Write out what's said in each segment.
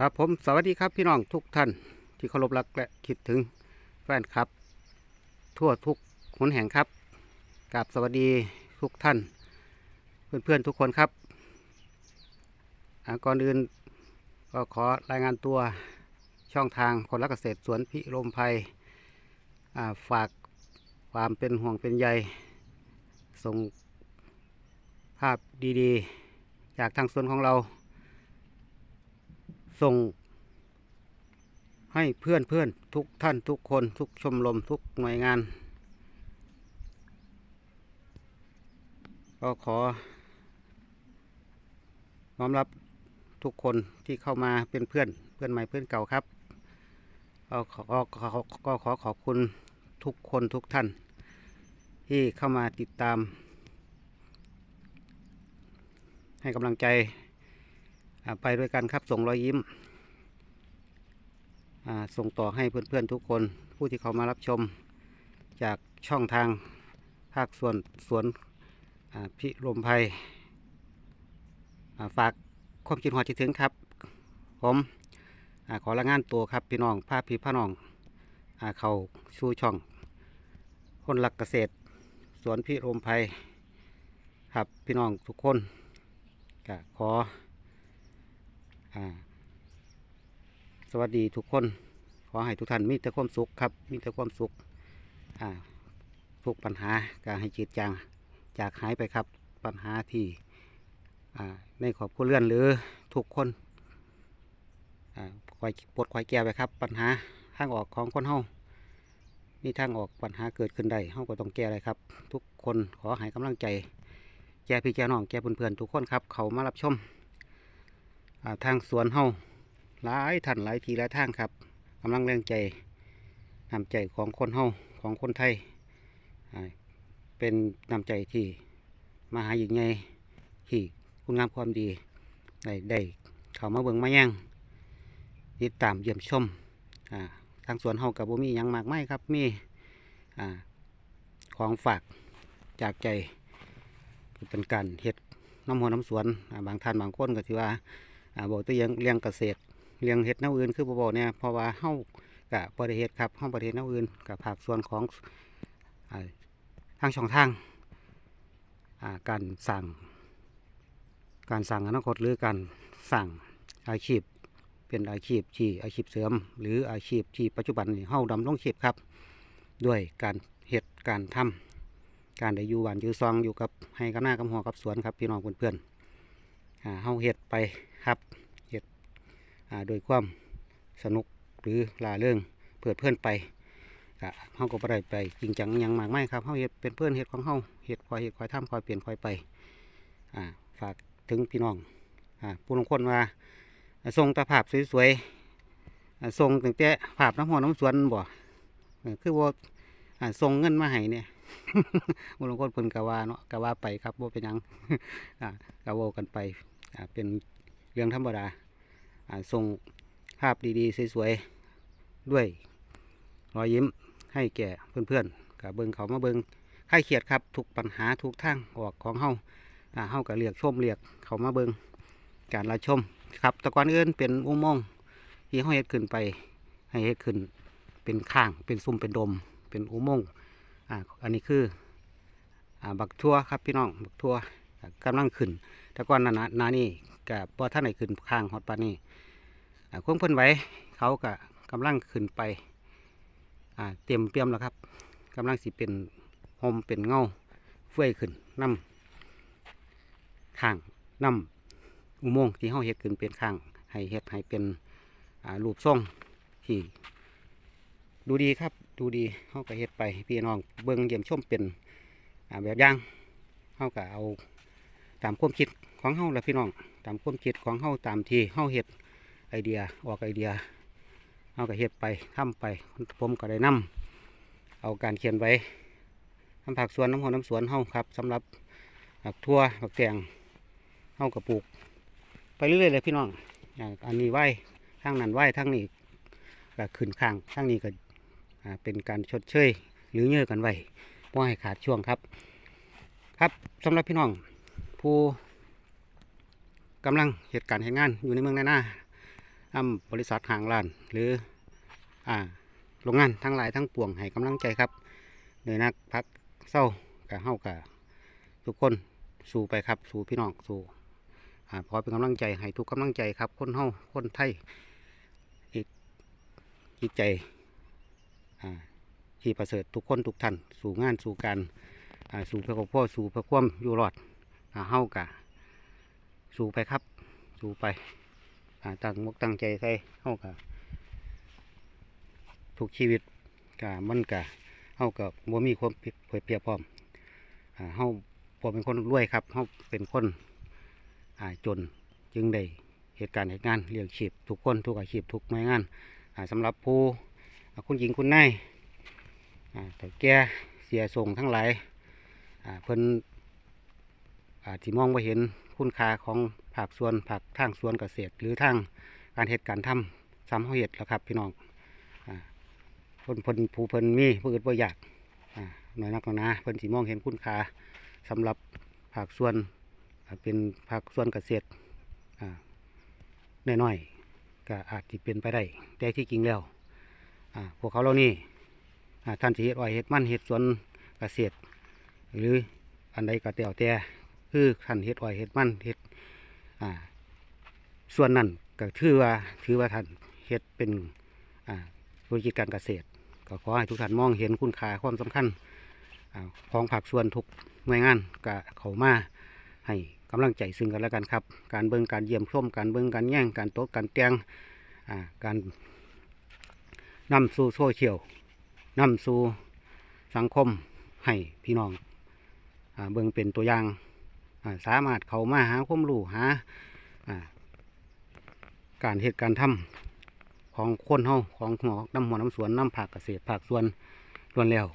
ครับผมสวัสดีครับพี่น้องทุกท่านที่เคารพรักและคิดถึงแฟนครับ ทั่วทุกหนแห่งครับกราบสวัสดีทุกท่าน เพื่อนๆทุกคนครับก่อนอื่นก็ขอรายงานตัวช่องทางคนรักเกษตรสวนพิรมภัยาฝากความเป็นห่วงเป็นใยส่งภาพดีๆ จากทางสวนของเรา ส่ง ให้เพื่อนเพื่อนทุกท่านทุกคนทุกชมรมทุกหน่วยงาน ก็ขอน้อมรับทุกคนที่เข้ามาเป็นเพื่อนเพื่อนใหม่เพื่อนเก่าครับก็ขอก็ขอขอบคุณทุกคนทุกท่าน ที่เข้ามาติดตาม ให้กำลังใจ ไปด้วยกันครับส่งรอยยิ้มส่งต่อให้เพื่อนๆทุกคนผู้ที่เขามารับชมจากช่องทางภาคส่วนสวนอ่าพิรมภัยอ่ฝากความคิดหัวจิตถึงครับ ผมอขอละงานตัวครับพี่น้องภาพพี่พ่อน้องอเขาชูช่อง คนรักเกษตร สวนพิรมภัยครับพี่น้องทุกคนขอ สวัสดีทุกคน ขอให้ทุกท่านมีแต่ความสุขครับ มีแต่ความสุขทุกปัญหาก็ให้จืดจางจากหายไปครับ ปัญหาที่ในครอบครัวเรือนหรือทุกคนอ่าคอยปลดคอยแก้ไปครับ ปัญหาทางออกของคนเฮามีทางออกปัญหาเกิดขึ้นได้เฮาก็ต้องแก้เลยครับ ทุกคนขอให้กำลังใจ แก้พี่แก้น้องแก้เพื่อนๆทุกคนครับ เขามารับชม ทางสวนเฮาหลายท่านหลายทีหลายทางครับกำลังแรงใจนำใจของคนเฮาของคนไทย เป็นนำใจที่มหาหญิงใหญ่ที่คุณงามความดีได้ได้เข้ามาเบิ่งมาแย่งติดตามเยี่ยมชมทางสวนเฮากับบ่มียังมากไม่ครับมีของฝากจากใจเป็นการเฮ็ดน้ำหัวน้ำสวนบางท่านบางคนก็ที่ว่า บอกตัวยังเลี้ยงเกษตรเลี้ยงเห็ดแนวอื่นคือบ่บอกเนี่ยเพราะว่าเฮากะบริเฮ็ดครับเฮาบริเฮ็ดแนวอื่นกับภาคส่วนของอทางช่องทางอ่าการสั่ง การสั่งอนาคตหรือการสั่งอาชีพเป็นอาชีพที่อาชีพเสริม หรืออาชีพที่ปัจจุบันเฮาดำรงชีพครับ ด้วยการเฮ็ดการทำการได้อยู่บ้านอยู่ซองอยู่กับให้กับหน้ากับหัวกับสวนครับพี่น้องเพื่อนๆอ่าเฮาเฮ็ดไป ครับเฮ็ดโดยความสนุกหรือลาเรื่องเพื่อเพื่อนไปก็เฮาก็บ่ได้ไปจริงจังยังมากไม่ครับเฮาเฮ็ดเป็นเพื่อนเฮ็ดของเฮาเฮ็ดคอยเฮ็ดคอยทำคอยเปลี่ยนคอยไปฝากถึงพี่น้องผู้ลงคนว่าอ่าส่งตาภาพสวยๆอ่าส่งตั้งแต่ภาพน้ำหัวน้ำสวนบ่คือว่าอ่าส่งเงินมาให้เนี่ยบางคนเพิ่นกะว่าเนาะกะว่าไปครับบ่เป็นยังกะเว้ากันไปเป็น เรื่องธรรมดาอ่าส่งภาพดีๆ สวยๆ ด้วยรอยยิ้มให้แก่เพื่อนๆกะเบิงเขามาเบิ่งใครเขียดครับทุกปัญหาทุกทางออกของเฮาเฮาก็เรียกชมเรียกเขามาเบิงการรับชมครับตะกอนอื่นเป็นอุโมงค์ที่เฮาเฮ็ดขึ้นไปให้เฮ็ดขึ้นเป็นข้างเป็นซุ้มเป็นดม เป็นอุโมงค์อ่าอันนี้คืออบักทั่วครับพี่น้องบักทั่วอ่ากำลังขึ้นต่ก่อนนานานี่ กับพอท่านไหนขึ้นข้างฮอดปานนี้อ่ควงเพิ่นไว้เขาก็กำลังขึ้นไปเตรียมเตรียมแล้วครับกำลังสิเป็นโฮมเป็นเงาเฟื่อยขึ้นน้ำข้างน้ำอุโมงค์ที่เฮาเฮ็ดขึ้นเป็นข้างให้เฮ็ดให้เป็นรูปทรงที่ดูดีครับดูดีเขาก็เฮ็ดไปพี่น้องเบิ่งเยี่ยมชมเป็นแบบอย่างเขาก็เอาตามความคิดของเขาและพี่น้อง ตามความคิดของเขาตามที่เขาเฮ็ดไอเดียออกไอเดียเขาก็เฮ็ดไปทำไปผมก็ได้นำเอาการเขียนไว้ทำผักสวนน้ำหัวน้ำสวนเขาครับสำหรับผักทั่วผักแตงเขาก็ปลูก ไปเรื่อยๆเลยพี่น้องอย่างอันนี้ไหวทางนั้นไหวทางนี้ก็ขึ้นข้างทางนี้ก็เป็นการชดเชยหรือเงื่อกันไว้ว่าให้ขาดช่วงครับ ครับสำหรับพี่น้องผู้ กำลังเหตุการณ์เหตุงานอยู่ในเมืองนานานำบริษัทหางร้าน หรืออ่าโรงงานทั้งหลายทั้งปวงให้กำลังใจครับโดยนักพักเศร้ากับเฮากับทุกคนสู้ไปครับ สู้พี่น้องสู้อ่าขอเป็นกำลังใจให้ทุกกำลังใจครับ คนเฮาคนไทยอีกจิตใจอ่าที่ประเสริฐทุกคนทุกท่านสู่งานสู่การอ่าสู่เพื่อครอบครัวสู่เพื่อความอยู่รอดอ่าเฮากะ สู้ไปครับ สู้ไปตั้งมกตั้งใจใส่เฮากะทุกชีวิตกะมันกะเฮากะบ่มีความเผยเปรียบพร้อมอ่าเฮาบ่เป็นคนรวยครับเฮาเป็นคนอาจนจึงได้เหตุการณ์เหตุงานเลี้ยงชีพทุกคนทุกอาชีพทุกหน่วยงานอ่าสำหรับผู้คุณหญิงคุณนายแต่แก่เสียส่งทั้งหลายเพิ่นอาจสิมองบ่เห็น คุณค่าของผักสวนผักทางสวนเกษตร หรือทางการเหตุการทำซ้ำเฮาเห็ดแล้วครับ พี่น้องอ่าเพิ่นเพิ่นผู้เพิ่นมีผู้อื่นบ่อยากอ่าน้อยนักน้อยนาเพิ่นสิมองเห็นคุณค่าสำหรับผักสวนเป็นผักสวนเกษตรอ่าน้อยๆก็อาจจะเป็นไปได้แต่ที่จริงแล้วพวกเขาเหล่านี้อ่ท่านสิเฮ็ดอ้อยเฮ็ดมันเฮ็ดสวนเกษตร หรืออันใดก็แล้วแต่ คือขันเฮ็ดอ้อยเฮ็ดมันเฮ็ดอ่าส่วนนั้นก็ถือว่าถือว่าท่านเฮ็ดเป็นอ่าธุรกิจการเกษตร ก็ขอให้ทุกท่านมองเห็นคุณค่าความสำคัญอ่าของผักส่วนทุกหน่วยงานก็เข้ามาให้กำลังใจซึ่งกันและกันครับ การเบิ่งการเยี่ยมชมการเบิ่งการแย่งการโต๊ะการเตียงอ่าการนำสู่โซเชียลนำสู่สังคมให้พี่น้องอ่าเบิ่งเป็นตัวอย่าง สามารถเข้ามาหาความรู้หาการเหตุการณ์ทำของคนเฮาของหัวน้ำหัวน้ำสวนน้ำผักเกษตรผักสวนล้วนแล้ว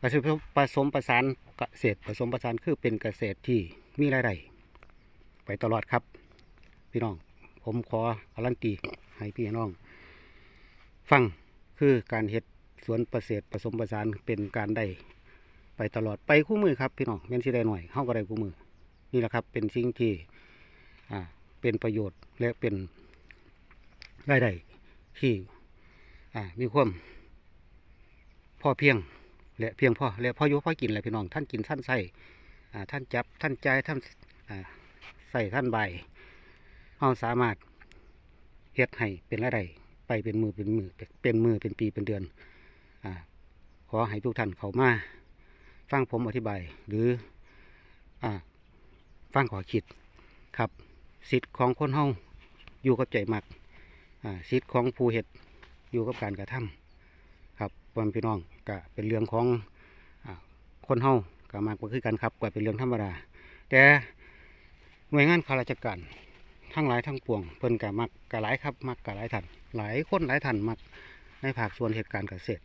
เกษตรผสมประสานเกษตรผสมประสานคือเป็นเกษตรที่มีรายได้ไปตลอดครับ พี่น้อง ผมขอการันตีให้พี่น้อง ฟังคือการเฮ็ดสวนเกษตรผสมประสานเป็นการได้ไปตลอดไปคู่มือครับพี่น้องแม่นสิได้หน่อยเฮาก็ได้คู่มือ นี่แหละครับเป็นสิ่งที่เป็นประโยชน์และเป็นรายได้ที่มีความพอเพียงและเพียงพอและพออยู่พอกินแหละพี่น้องท่านกินท่านใส่ท่านจับท่านใจท่านใส่ท่านใบเฮาสามารถเฮ็ดให้เป็นรายได้ไปเป็นมือเป็นมือเป็นมือเป็นปีเป็นเดือนอขอให้ทุกท่านเข้ามาฟังผมอธิบายหรืออ่า ฟังขอคิดครับสิทธิ์ของคนเฮาอยู่กับใจมักสิทธิ์ของผู้เห็ดอยู่กับการกระทำครับพ่อพี่น้องก็เป็นเรื่องของอคนเฮาก็มากกว่าคือกันครับก็เป็นเรื่องธรรมดา แต่หน่วยงานข้าราชการทั้งหลายทั้งปวงเพิ่นก็มักก็หลายครับมักก็หลายท่านหลายคนหลายท่านมักในภาคส่วนเหตุการณ์เกษตร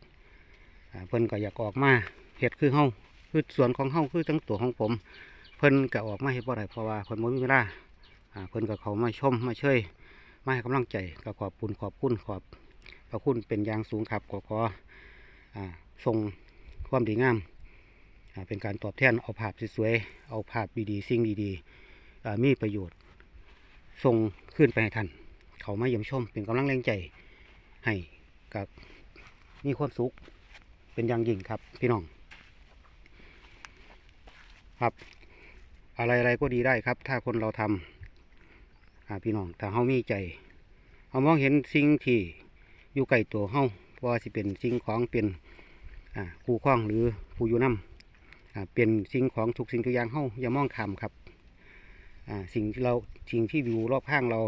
เพิ่นก็อยากออกมาเฮ็ดคือเฮาคือส่วนของเฮาคือทั้งตัวของผม พิ่นก็ออกมาเฮ็ดบ่ได้เพราะว่าเพิ่นบ่มีเวลาอ่าเพิ่นก็เขามาชมมาช่วยมาให้กำลังใจก็ขอบคุณขอบคุณขอบพระคุณเป็นอย่างสูงครับก็ขออ่าส่งความดีงามอ่าเป็นการตอบแทนเอาภาพสวยๆเอาภาพดีๆสิ่งดีๆอ่ามีประโยชน์ส่งขึ้นไปให้ท่านเขามาเยี่ยมชมเป็นกำลังแรงใจให้กับมีความสุขเป็นอย่างยิ่งครับพี่น้องครับ อะไรอะไรก็ดีได้ครับ ถ้าคนเราทำพี่น้องถ้าเฮามีใจเฮามองเห็นสิ่งที่อยู่ใกล้ตัวเฮาว่าสิเป็นสิ่งของเป็นอ่าคู่คล้องหรือผู้อยู่นำอ่าเป็นสิ่งของทุกสิ่งทุกอย่างเฮาอย่ามองข้ามครับสิ่งเราสิ่งที่อยู่รอบข้างเรา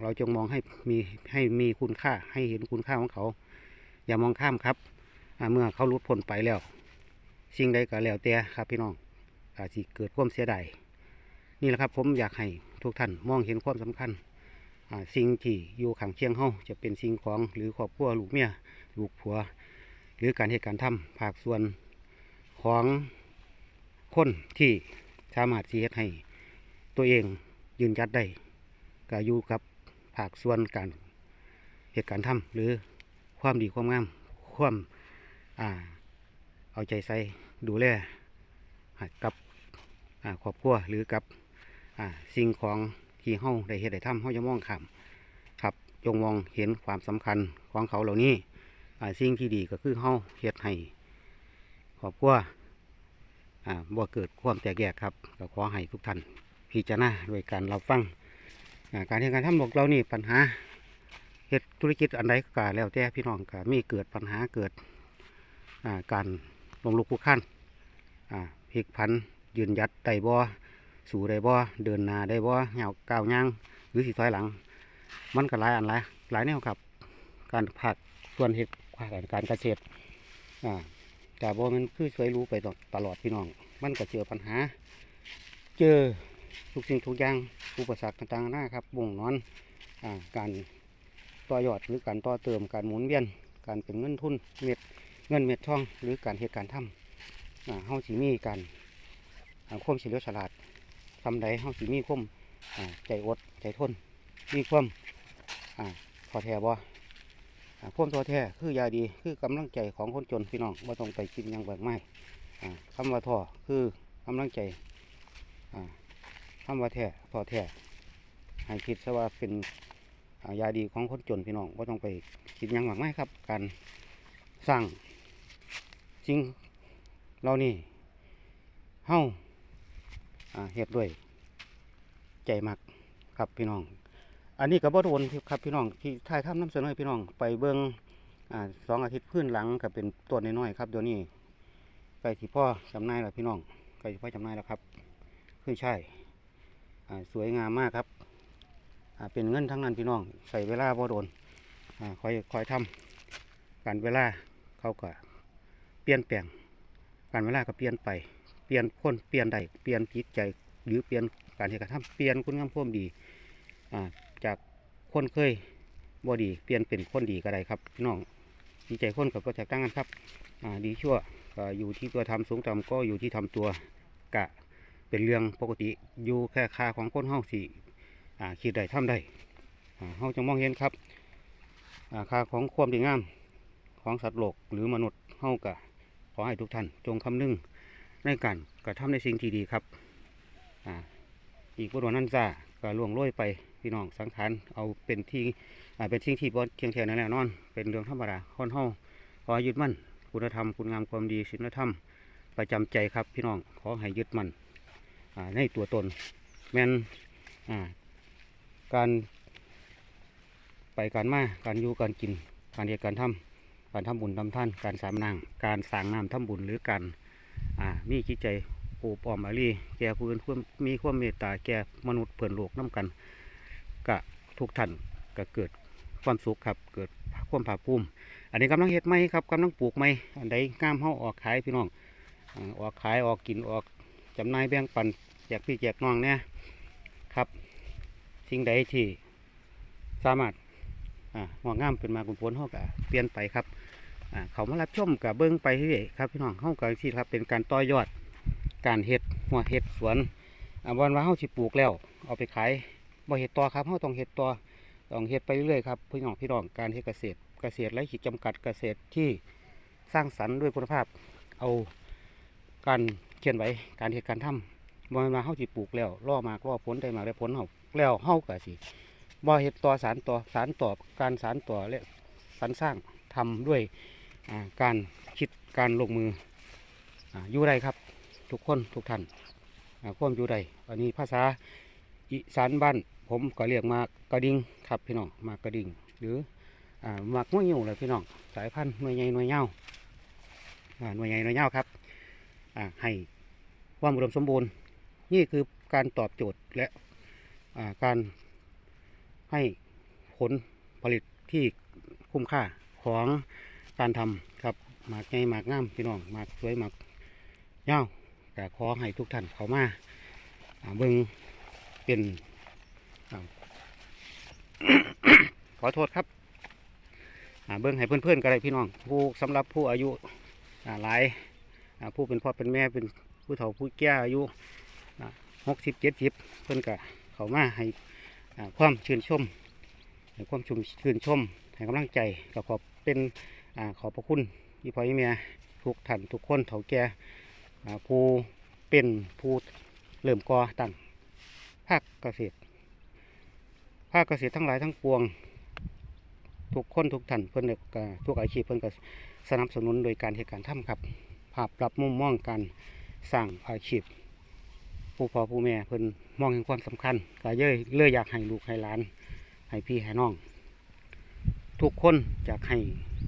เราจงมองให้มีให้มีคุณค่าให้เห็นคุณค่าของเขา อย่ามองข้ามครับเมื่อเขาหลุดพ้นไปแล้ว สิ่งใดก็แล้วแต่ครับพี่น้อง อาจจะเกิดความเสียดายนี่แหละครับผมอยากให้ทุกท่านมองเห็นความสำคัญสิ่งที่อยู่ข้างเคียงเฮาจะเป็นสิ่งของหรือครอบครัวลูกเมียลูกผัว หรือการเหตุการณ์ทำภาคส่วนของคนที่สามารถเสีเฮ็ดให้ ตัวเองยืนยัดได้ก็อยู่กับภาคส่วนการเหตุการณ์ทำหรือความดีความงามความอ่าเอาใจใส่ดูแลกับ ครอบครัวหรือกับสิ่งของที่เฮาได้เฮ็ดได้ทำเฮาจะมองข้ามครับจงมองเห็นความสำคัญของเขาเหล่านี้สิ่งที่ดีก็คือเฮาเฮ็ดให้ครอบครัวบ่เกิดความแตกแยกครับก็ขอให้ทุกท่านพิจารณาด้วยการรับฟังการเฮ็ดการทำของเรานี่ปัญหาเฮ็ดธุรกิจอันใดก็แล้วแต่พี่น้องก็มีเกิดปัญหาเกิดการลงลุกคุกคลานพลิกผัน ยืนยัดได้บ่สู่ได้บ่เดินหน้าได้บ่เหาก้าวย่างหรือสิถอยหลัง มันก็หลายอันหลายหลายแนวครับ การผักส่วนเห็ดการเกษตรอ่าแต่บ่มันคือช่วยรู้ไปตลอดพี่น้อง มันก็เจอปัญหา เจอทุกสิ่งทุกอย่างอุปสรรคต่างๆหน้าครับบ่งนอนอ่าการต่อยอดหรือการต่อเติมการหมุนเวียน การเป็นเงินทุนเม็ดเงินเม็ดทอง หรือการเหตุการณ์ทำอ่าเฮาสิมีการ ความเฉลียวฉลาดทำใดเฮาสิมีความอ่ใจอดใจทน มีความอ่พอแท้บ่อ่าความท้อแท้คือยาดีคือกำลังใจของคนจนพี่น้องว่าต้องไปกินยังเบิกไม่คำว่าท้อคือกำลังใจคำว่าแท้ท้อแท้ให้คิดซะว่าเป็นยาดีของคนจนพี่น้องว่าต้องไปคิดหยังเบิกไม่ครับ การสร้างจริงเรานี่เฮาอ่า เฮ็ดด้วยใจมักครับพี่น้อง อันนี้ก็บ่โดนครับพี่น้องที่ถ่ายทำน้ำเสนอพี่น้องไปเบิ่งอ่าสองอาทิตย์พื้นหลังก็เป็นต้นน้อยๆครับเดี๋ยวนี้ใกล้ที่พ่อจำนายแล้วพี่น้องใกล้ที่พ่อจำนายแล้วครับคือใช่อ่าสวยงามมากครับอ่าเป็นเงินทั้งนั้นพี่น้องใส่เวลาบ่โดนอ่าคอยคอยทำการเวลาเขาก็เปลี่ยนแปลงการเวลาก็เปลี่ยนไป เปลี่ยนคนเปลี่ยนใดเปลี่ยนจิตใจ หรือเปลี่ยนการที่กระทำเปลี่ยนคุณงามความดีอ่าจากคนเคยบอดีเปลี่ยนเป็นคนดีก็ได้ครับน้องดีใจคนกับก็แตกต่างกันครับอ่าดีชั่วก็อยู่ที่ตัวทำสูงต่ำก็อยู่ที่ทำตัวกะเป็นเรื่องปกติอยู่แค่คาของคนเฮาสิอ่าคิดได้ทำได้อ่าเฮาจะมองเห็นครับอ่าคาของความดีงามของสัตว์โลกหรือมนุษย์เฮากะขอให้ทุกท่านจงคำนึง ในการกระทำในสิ่งที่ดีครับอ่าอีกบทวันนั้นจ้าก็ล่วงโรยไปพี่น้องสังขารเอาเป็นที่อ่าเป็นสิ่งที่บ่เทียงแท้นั่นแน่นอน เป็นเรื่องธรรมดาคนเฮาขอหยึดมั่นคุณธรรมคุณงามความดีศีลธรรมประจำใจครับพี่น้องขอให้ยึดมั่นในตัวตน แม่นการไปการมาการอยู่การกินการเรียนการทำการทำบุญทำท่าน การสามนาง การสร้างน้ำทำบุญหรือการ อ่ามีจิตใจโอบอ้อมอารีแก่ผู้อื่นควมมีความเมตตาแก่มนุษย์เพื่อนโลกน้กันกะทุกท่านก็เกิดความสุขครับเกิดความภาคภูมิ อันนี้กำลังเฮ็ดไม้ครับกำลังปลูกไม้อันใดงามเฮาออกขายพี่น้องออกขายออกกินออกจำหน่ายแบ่งปันแจกพี่แจกน้องเนี่ยครับสิ่งใดที่สามารถอ่างอกงามเป็นมากุญผลเฮาก็เปลี่ยนไปครับ เขามารับชมกับเบิ้งไปเรื่อยครับพี่น้องเฮาก็สิครับเป็นการต่อยอดการเฮ็ดหัวเฮ็ดสวนอวันว่าเฮาสิปลูกแล้ว เอาไปขายบ่เฮ็ดต่อครับเฮาต้องเฮ็ดต่อต้องเฮ็ดไปเรื่อยครับพี่น้องพี่น้องการเฮ็ดเกษตรเกษตรไร้ขีดจำกัดเกษตรที่สร้างสรรค์ด้วยคุณภาพ เอาการเขียนไว้การเฮ็ดการทำบ่แม่นว่าเฮาสิปลูกแล้วรอมากรอผลได้มาได้ผลเฮาแล้วเฮาก็สิบ่เฮ็ดต่อสารต่อสารต่อการสารต่อและสรรสร้างทำด้วย การคิดการลงมือออยู่ได้ครับ ทุกคนทุกท่านควมอยู่ใดอันนี้ภาษาอีสานบ้าน ผมก็เรียกมากระดิ่งครับพี่น้องมากระดิ่งหรือมากม้วยอยู่เลยพี่น้องสายพันธุ์หน่วยใหญ่หน่วยเงาอ่าหน่วยใหญ่หน่วยเงาครับให้ความอุดมสมบูรณ์ นี่คือการตอบโจทย์และการให้ผลผลิตที่คุ้มค่าของ การทำครับหมากใหญ่หมากงามพี่น้องหมากสวยหมากเงาก็ขอให้ทุกท่านเข้ามาเบิ่งเป็นขอโทษครับเบิ่งให้เพื่อนๆก็ได้พี่น้องผู้สำหรับผู้อายุหลายผู้เป็นพ่อเป็นแม่เป็นผู้เฒ่าผู้แก่อายุหกสิบเจ็ดสิบเพื่อนก็เข้ามาให้ความชื่นชมให้ความชุมชื่นชมให้กำลังใจก็ขอบเป็น อขอบพระคุณที่พ่อที่แม่ทุกท่านทุกคนเฒ่าแก่ผู้เป็นผู้เริ่มก่อตั้งภาคเกษตร ภาคเกษตรทั้งหลายทั้งปวง ทุกคนทุกท่านเพิ่อนก็ทุกอาชีพเพิ่อนก็สนับสนุนโดยการเหตุการณ์ทำครับ ภาพปรับมุมมองการสร้างอาชีพผู้พ่อผู้แม่เพิ่นมองเห็นความสำคัญก็เยอะเลยอยากให้ลูกให้หลานให้พี่ให้น้อง ทุกคนอยากให้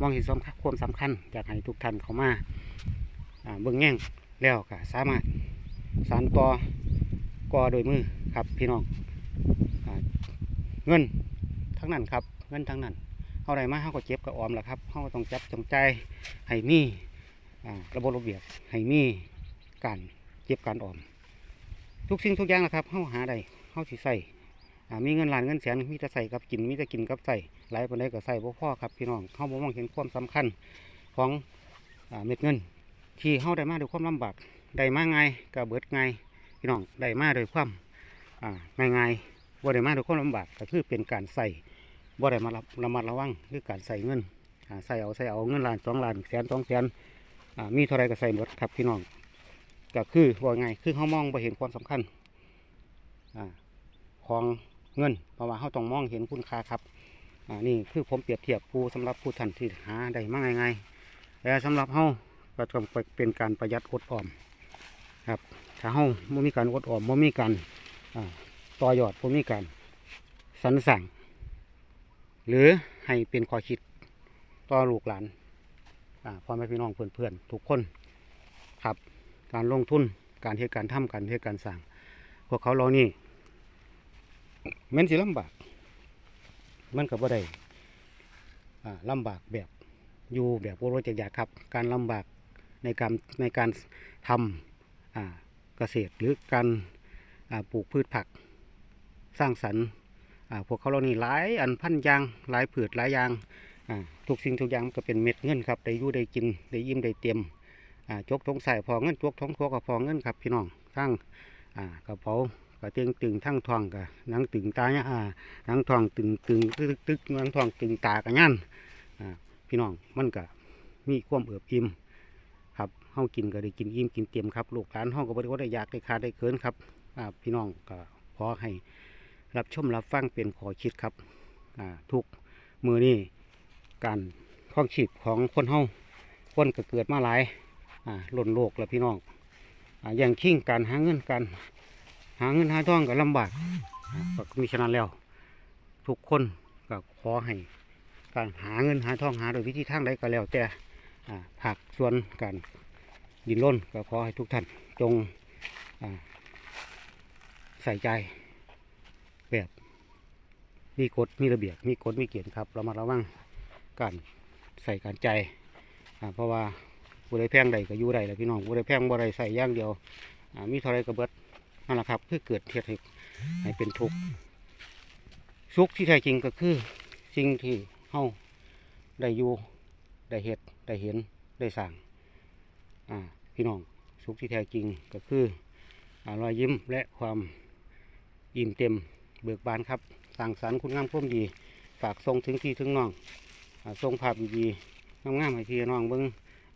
มองเห็นสำคัญความสำคัญอยากให้ทุกท่านเข้ามาเบิ่งแง่งแล้วก็สามารถสานต่อกอโดยมือครับพี่น้องอเงินทั้งนั้นครับเงินทั้งนั้นเท่าไรมาเขาก็เจ็บกับออมแหละครับเขาก็ต้องจับจงใจให้มีระบบระเบียบให้มีการเก็บการออม ทุกสิ่งทุกอย่างนะครับเขาหาได้เขาสิใส่ มีเงินล้านเงินแสนมีแต่ใส่กับกินมีแต่กินกับใส่หลายปนใดก็ใส่บ่พ่อครับพี่น้องเข้าบ่มองเห็นความสำคัญของอเม็ดเงิน ที่เข้าได้มาด้วยความลำบากได้มาไงายก็เบิดไงพี่น้องได้มาด้วยความอ่าง่ายง่ายบ่ได้มาด้วยความลำบากก็คือเป็นการใส่บ่ได้มาระมัดระวังคือการใส่เงินใส่เอาใส่เอาเงินล้านสองล้านแสนสองแสนมีเท่าไรก็ใส่หมดครับพี่น้องก็คือว่าไงคือเขามองบ่เห็นความสำคัญอของ เงิน เพราะว่าเขาต้องมองเห็นคุณค่าครับอ่านี่คือผมเปรียบเทียบผู้สำหรับผู้ท่านที่หาได้มาง่ายๆแต่สำหรับเฮาก็ต้องเป็นการประหยัดอดออมครับถ้าเฮาไม่มีการอดออมไม่มีการต่อยอดไม่มีการสรรสั่ง หรือให้เป็นข้อคิดต่อลูกหลานอ่าพ่อแม่พี่น้องเพื่อนๆทุกคนครับการลงทุนการเหตุการทำการเหตุการสั่งพวกเขาเรานี่ แมันสิลำบาก มันก็บ่ได้ลำบากแบบอยู่แบบโบราณจากครับ การลำบากในการในการทำเกษตรหรือการปลูกพืชผักสร้างสรรค์พวกเขาเรานี่หลายอันพันยางหลายผืชหลายยางทุกสิ่งทุกอย่างก็เป็นเม็ดเงินครับได้ยู่ได้กินได้ยิ้มได้เตรียมจกท้องใส่พอเงินจกท้องทัวกับพอเงินครับพี่น้องทั้งกระเป๋า กระเตียงตึงทั้งทองกับนังตึงตาเนี่ยอ่านังทองตึงตึงตึกตึกนังทองตึงตากันยันอ่าพี่น้องมันก็มีความเอือบอิ่มครับเฮากินก็ได้กินอิ่มกินเต็มครับลูกหลานเฮาก็บ่ได้ว่าได้อยากได้ขาดได้เคินครับอ่าพี่น้องก็ขอให้รับชมรับฟังเป็นขอคิดครับอ่าทุกมือนี้การท่องชีพของคนเฮาคนก็เกิดมาหลายอ่าล้นโลกแล้วพี่น้องอ่าอย่างชิ่งการหาเงินการ หาเงินหาทองก็ลำบากก็มีฉะนั้นแล้ว ทุกคนก็ขอให้การหาเงินหาทองหาโดยวิธีทางใดก็แล้วแต่ผักส่วนการดินร่นก็ขอให้ทุกท่านจงใส่ใจแบบมีกฎมีระเบียบมีกฎมีเกณฑ์ครับ เรามาระวังการใส่การใจเพราะว่าผู้ใดแพงใดก็อยู่ใดแหละพี่น้องผู้ใดแพงบ่ใดใส่ย่างเดียวมีเท่าไรก็เบิด นั่นแหละครับคือเกิดเหตุให้ให้เป็นทุกข์สุขที่แท้จริงก็คือ สิ่งที่เฮาได้อยู่ได้เห็ดได้เห็นได้สั่งอ่าพี่น้องสุขที่แท้จริงก็คืออรอยยิ้มและความอิ่มเต็มเบิกบานครับสั่งสรรค์คุณงามความดี ฝากส่งถึงที่ถึงน้องอาส่งภาพดีๆงามๆให้พี่น้องเบิ้ง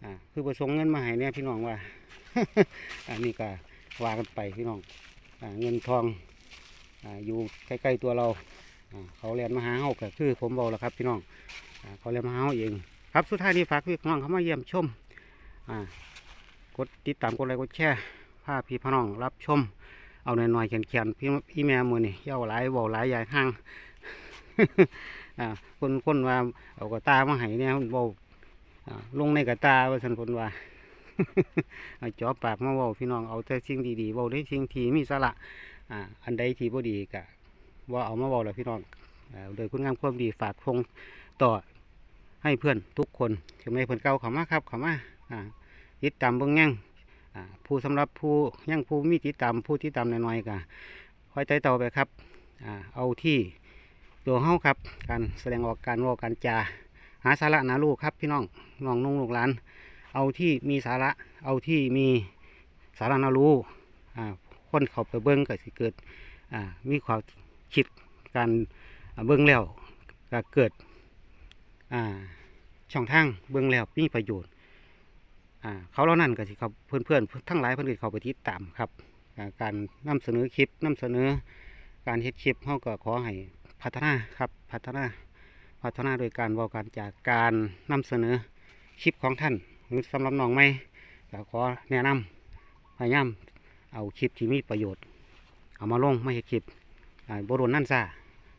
อ่าคือประสงค์เงินมาให้เนี่ยพี่น้องว่าอันนี้ก็ ว่ากันไปพี่น้องอเงินทองออยู่ใกล้ๆตัวเราเขาเรียนมาหาเฮาก็คือผมบอกแล้วครับพี่น้องอเขาเรียนมาหาเฮาเอง ครับสุดท้ายนี้ฝากพี่น้องเข้ามาเยี่ยมชมกดติดตามกดไลค์กดแชร์พาพพี่พี่น้องรับชม เอาหน่อยๆเขียนๆพี่พี่แม่มือนี่เย้าหลายเบาหลายใหญ่ห้างคนคนว่าเอากระตามาให้เนี่ยมันเบอ่าลงในกระตาว่าสันคนว่า เอาจ่อปากมาเบาพี่น้องเอาแต่สิ่งดีๆเบาได้สิ่งที่มีสาระอ่าอันใดที่บ่ดีก็ว่าเอามาบอกแล้วพี่น้องโดยคุณงามความดีฝากคงต่อให้เพื่อนทุกคนถึงแม้เพื่อนเก่าเขามาครับเขามาอ่าติดตามเบื้องย่างอ่าผู้สำหรับผู้ย่างผู้มีติดตามผู้ที่ตามน้อยๆก็คอยใจต่อไปครับอ่าเอาที่ตัวเฮ้าครับ การแสดงออกการว่าการจาหาสาระนะลูกครับพี่น้องน้องนุ่งลูกหลาน เอาที่มีสาระ เอาที่มีสาระนารู้คนเขาไปเบิ้งก็สิเกิดมีความคิดการเบื้องแล้วก็เกิดช่องทางเบื้องแล้วมีประโยชน์ อ่า เขาเล่านั้นก็สิเขาเพื่อนเพื่อนๆทั้งหลายเพื่อนก็เขาไปติดตามครับ การนำเสนอคลิปนำเสนอ การเฮ็ดคลิปเขาก็ขอให้พัฒนาครับพัฒนาพัฒนาโดยการว่าการจากการนำเสนอคลิปของท่าน รือสำหรับน้องใหม่ก็ขอแนะนำพยายามเอาคลิปที่มีประโยชน์ เอามาลงไม่ให้คลิปบรุนนั่นซา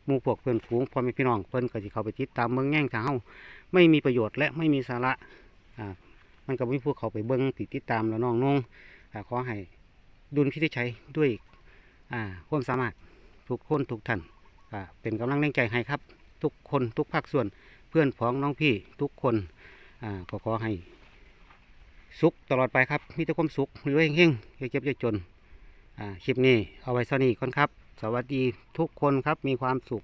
มู่พวกเพื่อนฝูงพ่อแม่พี่น้องเพิ่อนก็สิเข้าไปติดตามเมืองแย่งทางเฮาไม่มีประโยชน์และไม่มีสาระอ่ามันก็บ่มีพวกเขาไปเบิ่งติดติดตามแล้วน้องนงอ่าขอให้ดุลพินิจใช้ด้วยอ่าความสามารถทุกคนทุกท่านอ่าเป็นกำลังแรงใจให้ครับ ทุกคนทุกภาคส่วนเพื่อนพ้องน้องพี่ทุกคนอ่าก็ขอให้ สุขตลอดไปครับ มีแต่ความสุขรวยเฮงๆอย่าเจ็บอย่าจนอ่าคลิปนี้เอาไว้เท่านี้ก่อนครับ สวัสดีทุกคนครับมีความสุข